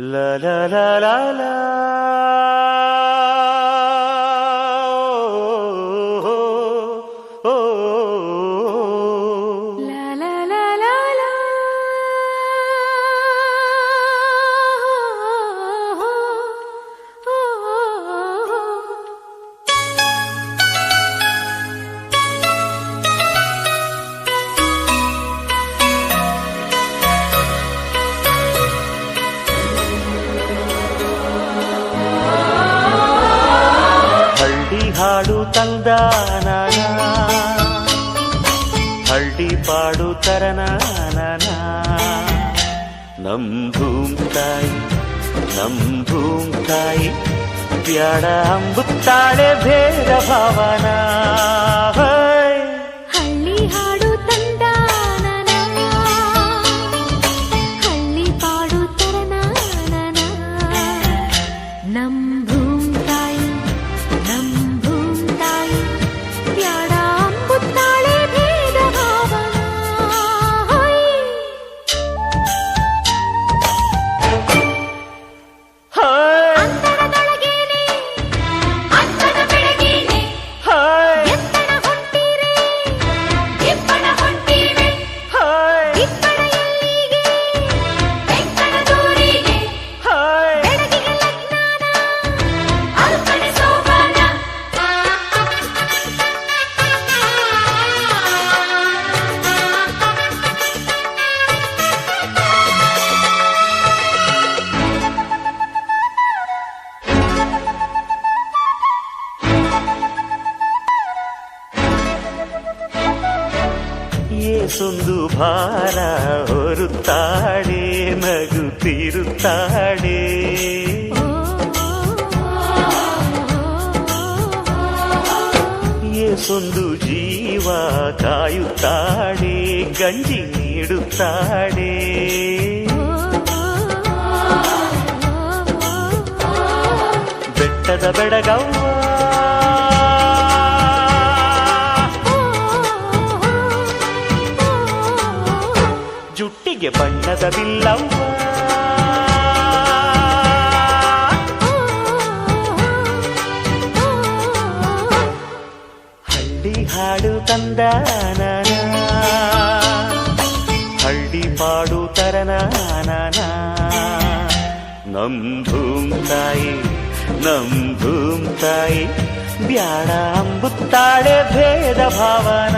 La la la la la. ನಮ್ ಭೂಮ್ ತಾಯಿ, ನಮ್ ಭೂಮ್ ತಾಯಿ ಬ್ಯಾಡ ಅಂಬುತ್ತಾಳೆ ಭೇದ ಭಾವನ. ಹಳ್ಳಿ ಹಾಡು ಹಳ್ಳಿ ತರನ ನಮ್ಮ ಏಸೊಂದು ಜೀವ ಕಾಯುತ್ತಾಳೆ ಗಂಜಿ ನೀಡುತ್ತಾಳೆ. ಬೆಟ್ಟದ ಬೆಡಗವ್ವ. ಜುಟ್ಟಿಗೆ ಬಣ್ಣದ ಬಿಲ್ಲವ್ವ. ಹಳ್ಳಿ ಹಾಡು ತಂದಾನ ಹಳ್ಳಿ ಪಾಡು ತರನಾನ ನಮ್ ಭೂಮ್ ತಾಯಿ ನಮ್ ಭೂಮ್ ತಾಯಿ ಬ್ಯಾಡ ಅಂಬುತ್ತಾಳೆ ಭೇದ ಭಾವನ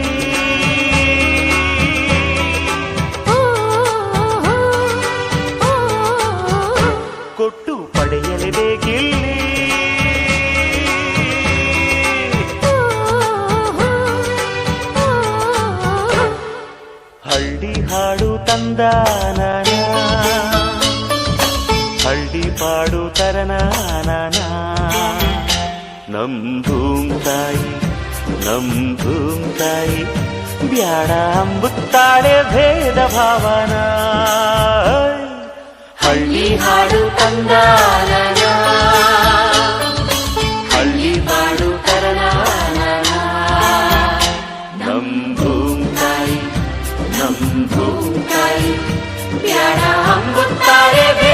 ತಂದಾನ ಹಳ್ಳಿ ಪಾಡು ತರನಾನ ನಮ್ ಭೂಮ್ ತಾಯಿ ನಮ್ ಭೂಮ್ ತಾಯಿ ಬ್ಯಾಡ ಅಂಬುತ್ತಾಳೆ ಭೇದ ಭಾವನ ಹಳ್ಳಿ ಹಾಡು ತಂದಾನ அங்குத்தாரே வே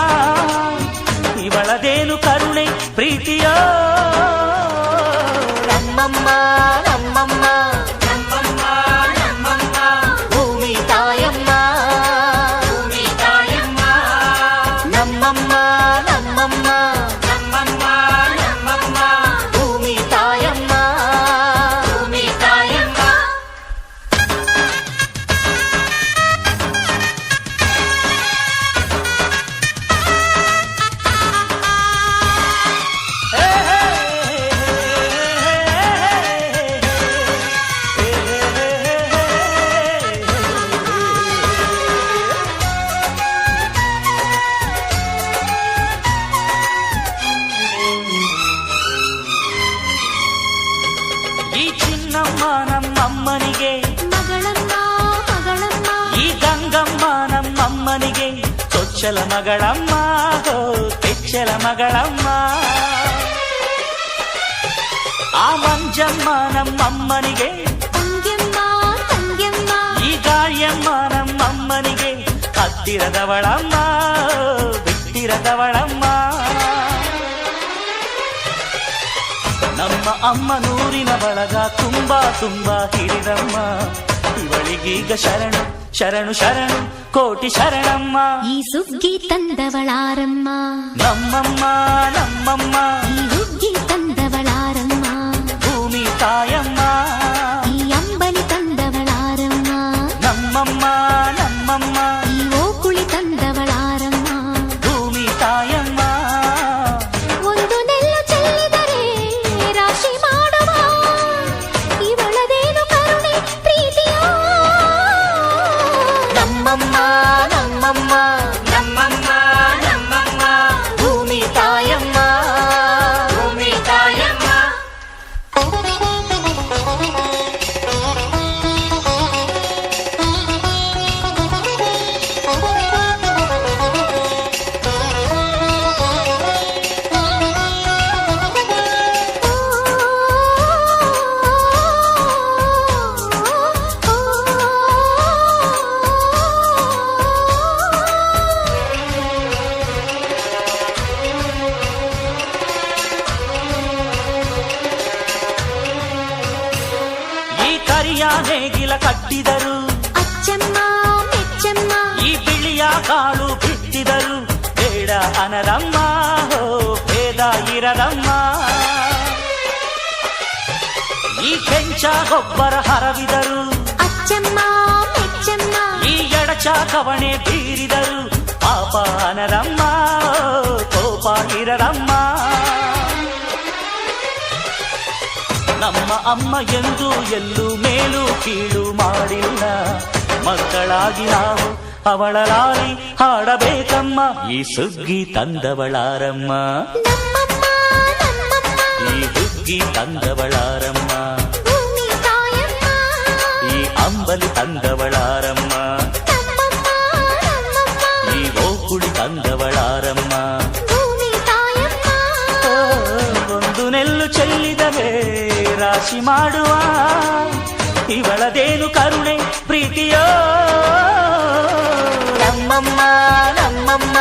ಮಗಳಮ್ಮ ಹೋ ಕೆಚ್ಚಲ ಮಗಳಮ್ಮ. ಆ ಮಂಜಮ್ಮ ನಮ್ಮಮ್ಮನಿಗೆ ಈ ಗಾಳಿಯಮ್ಮ ನಮ್ಮಮ್ಮನಿಗೆ ಹತ್ತಿರದವಳಮ್ಮ ಬಿಟ್ಟಿರದವಳಮ್ಮ. ನಮ್ಮ ಅಮ್ಮ ನೂರಿನ ಬಳಗ ತುಂಬಾ ತುಂಬಾ ಹಿರಿದಮ್ಮ ಇವಳಿಗೀಗ ಶರಣು ಶರಣು ಶರಣು. ಕೋಟಿ ಶರಣಮ್ಮ ಈ ಸುಗ್ಗಿ ತಂದವಳಾರಮ್ಮ ನಮ್ಮಮ್ಮ ನಮ್ಮಮ್ಮ ಈ ಹುಗ್ಗಿ ತಂದವಳಾರಮ್ಮ ಭೂಮಿ ತಾಯಮ್ಮ ನೇಗಿಲ ಕಟ್ಟಿದರು ಅಚ್ಚಮ್ಮ ಮೆಚ್ಚಮ್ಮ ಈ ಬಿಳಿಯ ಕಾಳು ಬಿತ್ತಿದರು ಬೇಡ ಅನರಮ್ಮ ಹೋ ಭೇದ ಇರದಮ್ಮ ಈ ಕೆಂಚ ಗೊಬ್ಬರ ಹರವಿದರು ಅಚ್ಚಮ್ಮ ಮೆಚ್ಚಮ್ಮ ಈ ಎಡಚ ಕವಣೆ ಬೀರಿದರು ಪಾಪ ಅನರಮ್ಮ ಕೋಪ ಇರರಮ್ಮ ನಮ್ಮ ಅಮ್ಮ ಎಂದು ಎಲ್ಲೂ ಮೇಲು ಕೀಳು ಮಾಡಿಲ್ಲ ಮಕ್ಕಳಾಗಿ ನಾವು ಅವಳ ಲಾಲಿ ಹಾಡಬೇಕಮ್ಮ ಈ ಸುಗ್ಗಿ ತಂದವಳಾರಮ್ಮ ನಮ್ಮಮ್ಮ ನಮ್ಮಮ್ಮ ಈ ಹುಗ್ಗಿ ತಂದವಳಾರಮ್ಮ ಭೂಮಿ ತಾಯಮ್ಮ ಈ ಅಂಬಲಿ ತಂದವಳಾರಮ್ಮ ರಾಶಿ ಮಾಡುವ ಇವಳದೇನು ಕರುಣೆ ಪ್ರೀತಿಯೋ ನಮ್ಮಮ್ಮ ನಮ್ಮಮ್ಮ